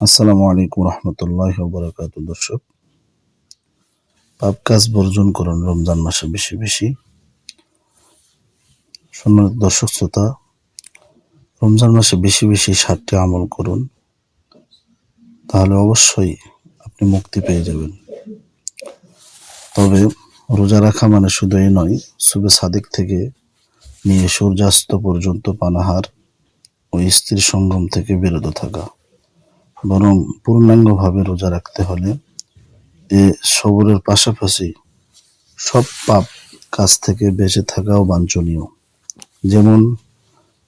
আসসালামু আলাইকুম রহমতুল্লাহ বরকাত দর্শক। পাপ কাজ বর্জন করুন রমজান মাসে বেশি বেশি। দর্শক শ্রোতা, রমজান মাসে বেশি বেশি সাতটি আমল করুন, তাহলে অবশ্যই আপনি মুক্তি পেয়ে যাবেন। তবে রোজা রাখা মানে শুধু এই নয়, সুবে সাদিক থেকে নিয়ে সূর্যাস্ত পর্যন্ত পানাহার ও স্ত্রীর সঙ্গম থেকে বিরত থাকা। বরং পূর্ণাঙ্গভাবে রোজা রাখতে হলে এ সবরের পাশাপাশি সব পাপ কাজ থেকে বেঁচে থাকাও বাঞ্ছনীয়। যেমন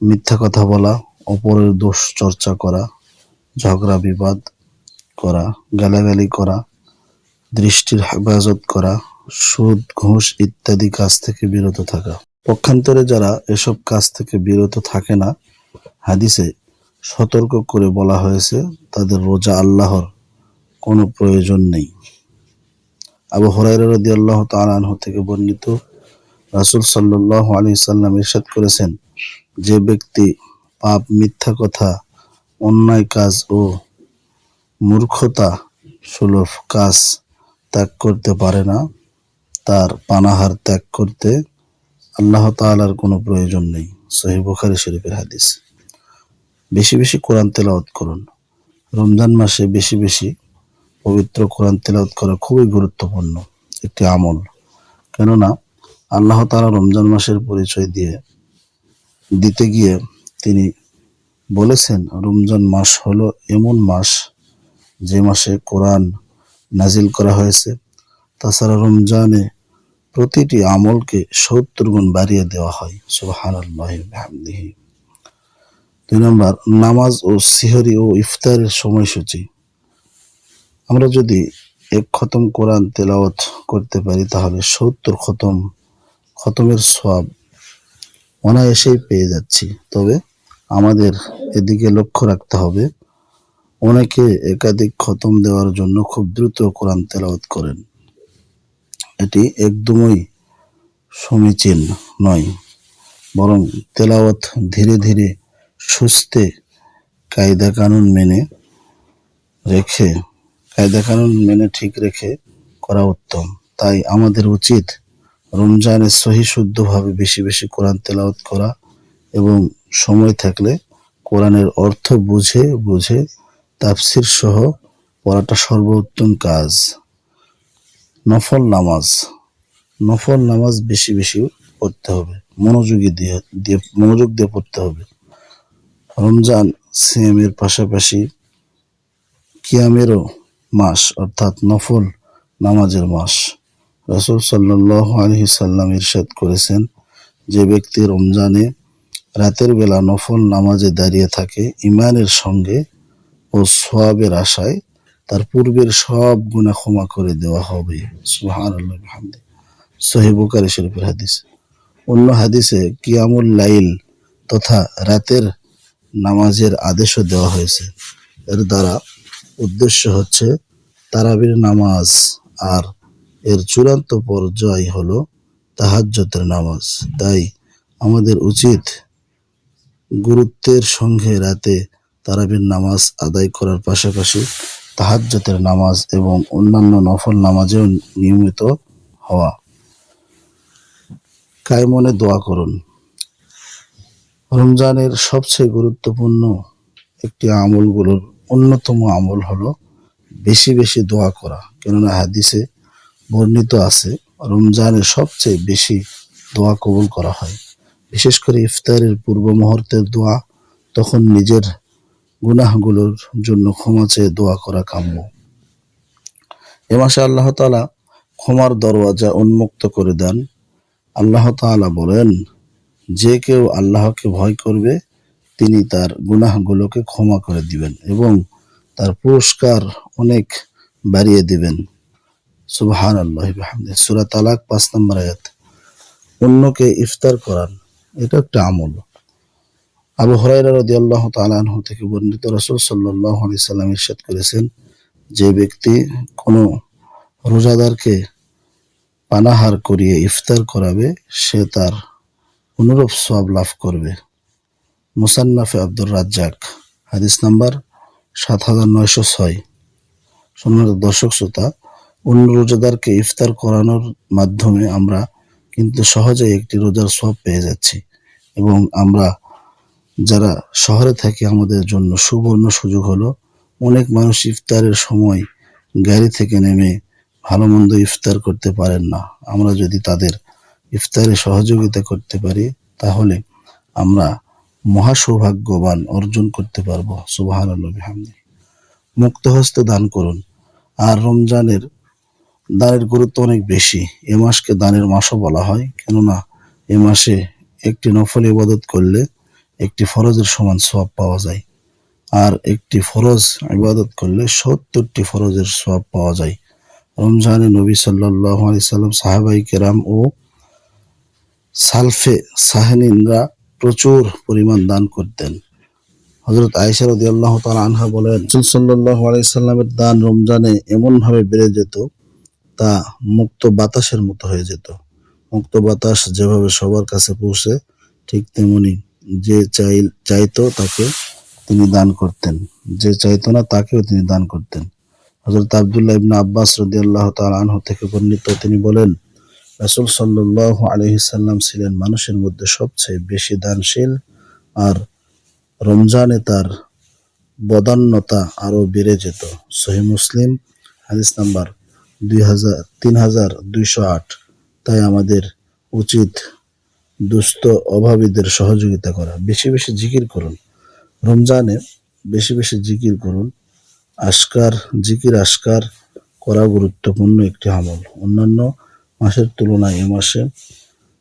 মিথ্যা কথা বলা, অপরের দোষ চর্চা করা, ঝগড়া বিবাদ করা, গালাগালি করা, দৃষ্টির হেফাজত করা, সুদ, ঘুষ ইত্যাদি কাজ থেকে বিরত থাকা। পক্ষান্তরে যারা এসব কাজ থেকে বিরত থাকে না, হাদিসে সতর্ক করে বলা হয়েছে, তাদের রোজা আল্লাহর কোনো প্রয়োজন নেই। আবু হরাইরা রাদিয়াল্লাহু তাআলা আনহু থেকে বর্ণিত রাসূল সাল্লাল্লাহু আলাইহি সাল্লাম ইরশাদ করেছেন, যে ব্যক্তি পাপ, মিথ্যা কথা, অন্যায় কাজ ও মূর্খতা সুলভ কাজ ত্যাগ করতে পারে না, তার পানাহার ত্যাগ করতে আল্লাহ তাআলার কোনো প্রয়োজন নেই। সহিহ বুখারী শরীফের হাদিস। বেশি বেশি কোরআন তেলাওয়াত করুন। রমজান মাসে বেশি বেশি পবিত্র কোরআন তেলাওয়াত করা খুবই গুরুত্বপূর্ণ একটি আমল। কেননা, আল্লাহ তাআলা রমজান মাসের পরিচয় দিয়ে দিতে গিয়ে তিনি বলেছেন, রমজান মাস হলো এমন মাস যে মাসে কোরআন নাজিল করা হয়েছে। তাছাড়া রমজানে প্রতিটি আমলকে সত্তর গুণ বাড়িয়ে দেওয়া হয়। সুবহানাল্লাহি বিহামদিহি। দুই নম্বর, নামাজ ও সিহরি ও ইফতারের সময়সূচি। আমরা যদি এক খতম কোরআন তেলাওয়াত করতে পারি, তাহলে সত্তর খতম, খতমের সব অনায়াসেই পেয়ে যাচ্ছি। তবে আমাদের এদিকে লক্ষ্য রাখতে হবে, অনেকে একাধিক খতম দেওয়ার জন্য খুব দ্রুত কোরআন তেলাওয়াত করেন। এটি একদমই সমীচীন নয়, বরং তেলাওয়াত ধীরে ধীরে সুস্থে কায়দা কানুন মেনে রেখে, কায়দা কানুন মেনে ঠিক রেখে করা উত্তম। তাই আমাদের উচিত রমজানে সহি শুদ্ধভাবে বেশি বেশি কোরআন তেলাওয়াত করা এবং সময় থাকলে কোরআনের অর্থ বুঝে বুঝে তাফসির সহ পড়াটা সর্বোত্তম কাজ। নফল নামাজ নফল নামাজ বেশি বেশি পড়তে হবে। মনোযোগী দিয়ে দিয়ে, মনোযোগ দিয়ে পড়তে হবে। রমজান সিয়ামের পাশাপাশি কিয়ামেরও মাস, অর্থাৎ নফল নামাজের মাস। রসুল আলহি সাল্লাম ইরশাদ করেছেন, যে ব্যক্তি রমজানে রাতের বেলা নফল নামাজে দাঁড়িয়ে থাকে ইমানের সঙ্গে ও সোয়াবের আশায় তার পূর্বের সব গুণা ক্ষমা করে দেওয়া হবে। সুহান আল্লাহ সহি শরীফের হাদিস। অন্য হাদিসে কিয়ামুল লাইল তথা রাতের নামাজের আদেশও দেওয়া হয়েছে। এর দ্বারা উদ্দেশ্য হচ্ছে তারাবির নামাজ আর এর চূড়ান্ত পর্যায় হলো তাহাজ্জতের নামাজ। তাই আমাদের উচিত গুরুত্বের সঙ্গে রাতে তারাবির নামাজ আদায় করার পাশাপাশি তাহাজ্জতের নামাজ এবং অন্যান্য নফল নামাজেও নিয়মিত হওয়া। কায়মনে দোয়া করুন। রমজানের সবচেয়ে গুরুত্বপূর্ণ একটি আমলগুলোর অন্যতম আমল হলো বেশি বেশি দোয়া করা। কেননা হাদিসে বর্ণিত আছে রমজানের সবচেয়ে বেশি দোয়া কবুল করা হয়। বিশেষ করে ইফতারের পূর্ব মুহূর্তের দোয়া, তখন নিজের গুনাহগুলোর জন্য ক্ষমা চেয়ে দোয়া করা কাম্য। এ মাসে আল্লাহ তালা ক্ষমার দরওয়াজা উন্মুক্ত করে দেন। আল্লাহ তাআলা বলেন যে কেউ আল্লাহকে ভয় করবে, তিনি তার গুনাহগুলোকে ক্ষমা করে দিবেন এবং তার পুরস্কার অনেক বাড়িয়ে দিবেন। সুবহান আল্লাহ সুরা তালাক পাঁচ নম্বর আয়াত। অন্যকে ইফতার করান এটা একটা আমল। আবু হরাইরা রদি আল্লাহ তালাহ থেকে বর্ণিত রসুল সাল্লাহ আলি সাল্লাম ইরশাদ করেছেন, যে ব্যক্তি কোনো রোজাদারকে পানাহার করিয়ে ইফতার করাবে, সে তার অনুরূপ সব লাভ করবে। মুসান্নাফে আব্দুর রাজ্জাক, হাদিস নাম্বার সাত হাজার নয়শো ছয়। সম্মানিত দর্শক শ্রোতা, অন্য রোজাদারকে ইফতার করানোর মাধ্যমে আমরা কিন্তু সহজেই একটি রোজার সব পেয়ে যাচ্ছি এবং আমরা যারা শহরে থাকি, আমাদের জন্য সুবর্ণ সুযোগ হলো অনেক মানুষ ইফতারের সময় গাড়ি থেকে নেমে ভালো মন্দ ইফতার করতে পারেন না। আমরা যদি তাদের ইফতারে সহযোগিতা করতে পারি, তাহলে আমরা মহা সৌভাগ্যবান অর্জন করতে পারব। সুবাহান মুক্ত হস্তে দান করুন। আর রমজানের দানের গুরুত্ব অনেক বেশি। এ মাসকে দানের মাসও বলা হয়, কেননা এ মাসে একটি নফল ইবাদত করলে একটি ফরজের সমান সওয়াব পাওয়া যায়। আর একটি ফরজ ইবাদত করলে সত্তরটি ফরজের সওয়াব পাওয়া যায়। রমজানে নবী সাল্লাহ আলি সাল্লাম সাহাবাই কেরাম ও সালফে সাহেনিনরা প্রচুর পরিমাণ দান করতেন। হজরত আয়েশা রদি আল্লাহ তালা আনহা বলেন, রসুল সাল্লাহ আলাইসাল্লামের দান রমজানে এমনভাবে বেড়ে যেত, তা মুক্ত বাতাসের মতো হয়ে যেত। মুক্ত বাতাস যেভাবে সবার কাছে পৌঁছে, ঠিক তেমনি যে চাই চাইতো তাকে তিনি দান করতেন, যে চাইতো না তাকেও তিনি দান করতেন। হজরত আবদুল্লাহ ইবনা আব্বাস রদি আল্লাহ আনহু থেকে বর্ণিত তিনি বলেন রাসুল সাল্লাহ আলহিসাল্লাম ছিলেন মানুষের মধ্যে সবচেয়ে বেশি দানশীল আর রমজানে তার বদান্যতা আরও বেড়ে যেত। সহি মুসলিম, হাদিস নাম্বার দুই হাজার, তিন হাজার দুইশো আট। তাই আমাদের উচিত দুস্থ অভাবীদের সহযোগিতা করা। বেশি বেশি জিকির করুন। রমজানে বেশি বেশি জিকির করুন। আস্কার জিকির আস্কার করা গুরুত্বপূর্ণ একটি আমল। অন্যান্য মাসের তুলনায় এ মাসে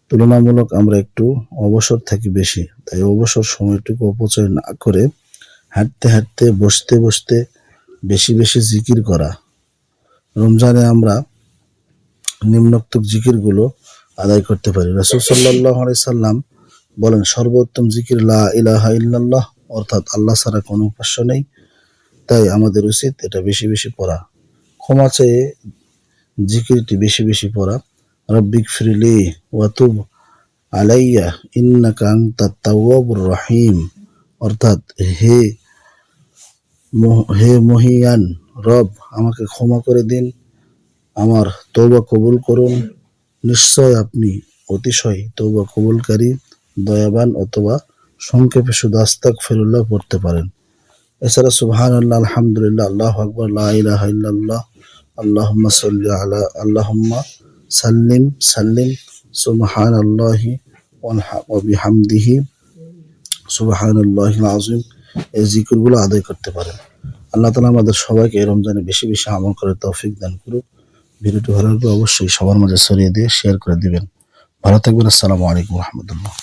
তুলনামূলক আমরা একটু অবসর থাকি বেশি। তাই অবসর সময়টুকু অপচয় না করে হাঁটতে হাঁটতে, বসতে বসতে বেশি বেশি জিকির করা। রমজানে আমরা নিম্নোক্ত জিকিরগুলো আদায় করতে পারি। রাসুল সাল্লাহ সাল্লাম বলেন, সর্বোত্তম জিকির লা ইলাহা ইল্লাল্লাহ, অর্থাৎ আল্লাহ ছাড়া কোনো উপাস্য নেই। তাই আমাদের উচিত এটা বেশি বেশি পড়া। ক্ষমা চেয়ে জিকিরটি বেশি বেশি পড়া। রব্বিক ফ্রিলি ওয়াতুব আলাইয়া ইন্নাকা আনতাত তাওয়াবুর রহিম। অর্থাৎ হে হে মহিয়ান রব, আমাকে ক্ষমা করে দিন, আমার তৌবা কবুল করুন। নিশ্চয় আপনি অতিশয় তৌবা কবুলকারী, দয়াবান অথবা সংক্ষেপে শুধু আস্তাক ফেরুল্লাহ পড়তে পারেন। এছাড়া সুবহান আল্লাহ আলহামদুলিল্লাহ, আল্লাহ আকবর লাহ ইল্লাল্লাহ আল্লাহ সাল্লি আলা, আল্লাহম্মা সাল্লিম সাল্লিম সুবহান আল্লাহি ওবিহামদিহি সুবহান আল্লাহ আজিম এই জিকিরগুলো আদায় করতে পারেন। আল্লাহ তালা আমাদের সবাইকে এই রমজানে বেশি বেশি আমল করে তৌফিক দান করুক। ভিডিওটি ভালো অবশ্যই সবার মাঝে সরিয়ে দিয়ে শেয়ার করে দিবেন। ভালো থাকবেন। আসসালামু আলাইকুম রহমতুল্লাহ।